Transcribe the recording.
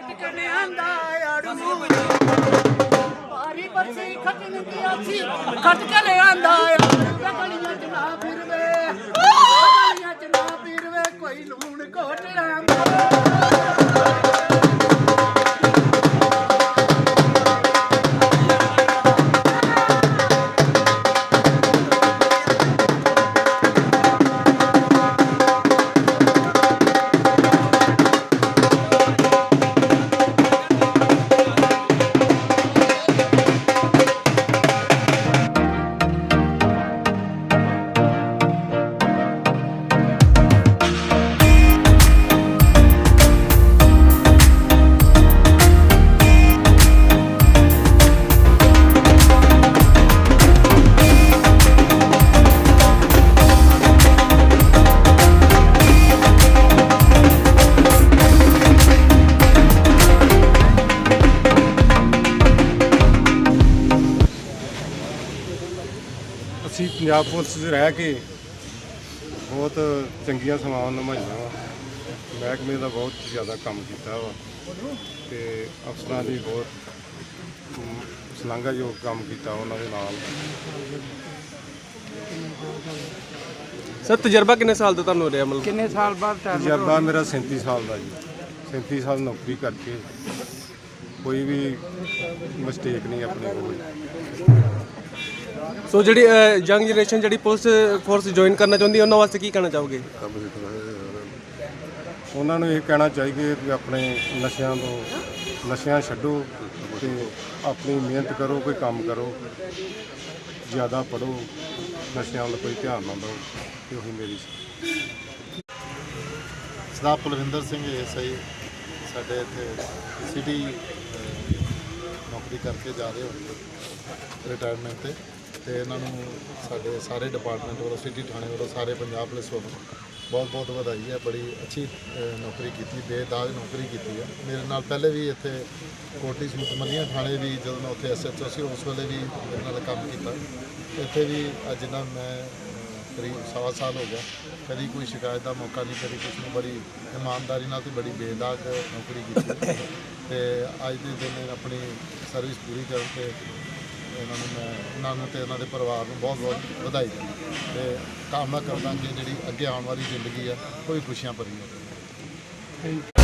ਕੱਟ ਕੇ ਲਿਆਂਦਾ ਆੜੂ ਭਾਰੀ ਬੱਸੀ ਖਟਣ ਦੀ ਅਸੀਂ ਪੰਜਾਬ ਪੁਲਿਸ 'ਚ ਰਹਿ ਕੇ ਬਹੁਤ ਚੰਗੀਆਂ ਸੇਵਾਵਾਂ ਨਿਭਾਈਆਂ ਵਾ। ਮਹਿਕਮੇ ਦਾ ਬਹੁਤ ਜ਼ਿਆਦਾ ਕੰਮ ਕੀਤਾ ਵਾ ਤੇ ਅਫਸਰਾਂ ਦੀ ਬਹੁਤ ਸ਼ਲਾਘਾਯੋਗ ਕੰਮ ਕੀਤਾ ਉਹਨਾਂ ਦੇ ਨਾਲ। ਸਰ ਤਜਰਬਾ ਕਿੰਨੇ ਸਾਲ ਤੋਂ ਤੁਹਾਨੂੰ ਰਿਹਾ ਮਤਲਬ? ਕਿੰਨੇ ਸਾਲ ਬਾਅਦ ਤਜਰਬਾ ਮੇਰਾ 37 ਸਾਲ ਦਾ ਜੀ। 37 ਸਾਲ ਨੌਕਰੀ ਕਰਕੇ ਕੋਈ ਵੀ ਮਿਸਟੇਕ ਨਹੀਂ ਆਪਣੇ ਕੋਲ। ਸੋ ਜਿਹੜੀ ਯੰਗ ਜਨਰੇਸ਼ਨ ਜਿਹੜੀ ਪੁਲਿਸ ਫੋਰਸ ਜੁਆਇਨ ਕਰਨਾ ਚਾਹੁੰਦੀ ਹੈ ਉਹਨਾਂ ਵਾਸਤੇ ਕੀ ਕਹਿਣਾ ਚਾਹੋਗੇ? ਉਹਨਾਂ ਨੂੰ ਇਹ ਕਹਿਣਾ ਚਾਹੀਏ ਕਿ ਆਪਣੇ ਨਸ਼ਿਆਂ ਤੋਂ ਨਸ਼ਿਆਂ ਛੱਡੋ ਤੇ ਆਪਣੀ ਮਿਹਨਤ ਕਰੋ ਕੋਈ ਕੰਮ ਕਰੋ ਜ਼ਿਆਦਾ ਪੜੋ ਨਸ਼ਿਆਂ ਵੱਲ ਕੋਈ ਧਿਆਨ ਨਾ ਦਿਓ ਤੇ ਉਹੀ ਮੇਰੀ ਸਰਦਾਰ ਕੁਲਵਿੰਦਰ ਸਿੰਘ ਐਸਆਈ ਸਾਡੇ ਇੱਥੇ ਸਿਟੀ ਨੌਕਰੀ ਕਰਕੇ ਜਾ ਰਹੇ ਹੋਣਗੇ ਰਿਟਾਇਰਮੈਂਟ ਤੇ। ਤੇ ਇਹਨਾਂ ਨੂੰ ਸਾਡੇ ਸਾਰੇ ਡਿਪਾਰਟਮੈਂਟ ਵੱਲੋਂ, ਸਿਟੀ ਥਾਣੇ ਵੱਲੋਂ, ਸਾਰੇ ਪੰਜਾਬ ਪੁਲਿਸ ਵੱਲੋਂ ਬਹੁਤ ਬਹੁਤ ਵਧਾਈ ਹੈ। ਬੜੀ ਅੱਛੀ ਨੌਕਰੀ ਕੀਤੀ, ਬੇਦਾਗ ਨੌਕਰੀ ਕੀਤੀ ਹੈ। ਮੇਰੇ ਨਾਲ ਪਹਿਲੇ ਵੀ ਇੱਥੇ ਕੋਟੀ ਸੂਤ ਥਾਣੇ ਵੀ ਜਦੋਂ ਮੈਂ ਉੱਥੇ ਐਸਐਚਓ ਸੀ, ਉਸ ਵੇਲੇ ਵੀ ਮੇਰੇ ਨਾਲ ਕੰਮ ਕੀਤਾ। ਇੱਥੇ ਵੀ ਅੱਜ ਜਿੰਨਾ ਮੈਂ ਕਰੀਬ ਸਵਾ ਸਾਲ ਹੋ ਗਿਆ, ਕਦੀ ਕੋਈ ਸ਼ਿਕਾਇਤ ਦਾ ਮੌਕਾ ਨਹੀਂ, ਕਦੀ ਕੁਛ ਨੂੰ ਬੜੀ ਇਮਾਨਦਾਰੀ ਨਾਲ ਤੇ ਬੜੀ ਬੇਦਾਗ ਨੌਕਰੀ ਕੀਤੀ। ਤੇ ਅੱਜ ਦੇ ਦਿਨ ਆਪਣੀ ਸਰਵਿਸ ਪੂਰੀ ਕਰਨ ਤੇ ਇਹਨਾਂ ਨੂੰ ਮੈਂ, ਉਹਨਾਂ ਨੂੰ ਤੇ ਇਹਨਾਂ ਦੇ ਪਰਿਵਾਰ ਨੂੰ ਬਹੁਤ ਬਹੁਤ ਵਧਾਈ ਦਿੰਦਾ ਤੇ ਕਾਮਨਾ ਕਰਦਾ ਕਿ ਜਿਹੜੀ ਅੱਗੇ ਆਉਣ ਵਾਲੀ ਜ਼ਿੰਦਗੀ ਆ, ਕੋਈ ਖੁਸ਼ੀਆਂ ਭਰੀ ਹੋਵੇ